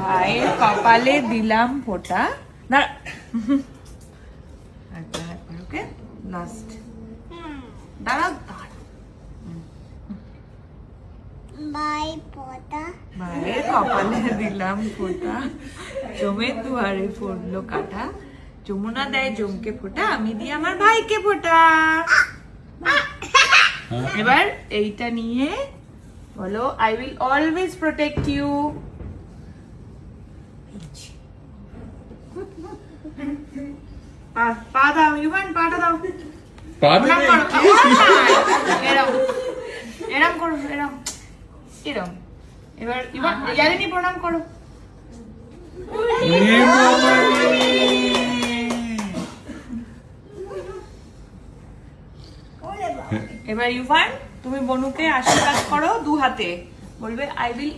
ভাইয়ের কপালে দিলাম ফোঁটা। না। একবার একবার ওকে? লাস্ট দাঁড়া দাঁড়া বাই পটা ভাইয়ের কপালে দিলাম ফোঁটা। জমের দুয়ারে পড়ল কাটা। যমুনা দেয় জমকে ফোঁটা আমি দিই আমার ভাইকে ফোঁটা। এবার এইটা নিয়ে বলো I will always protect you পা দাও ইউভান পাটা দাও পাবে প্রণাম করো এরম এরম করো এরম এরম এবার ইভান ইয়ালিনী প্রণাম করো এবার ইউভান তুমি বনুকে আশীর্বাদ করো দু হাতে বলবে আই উইল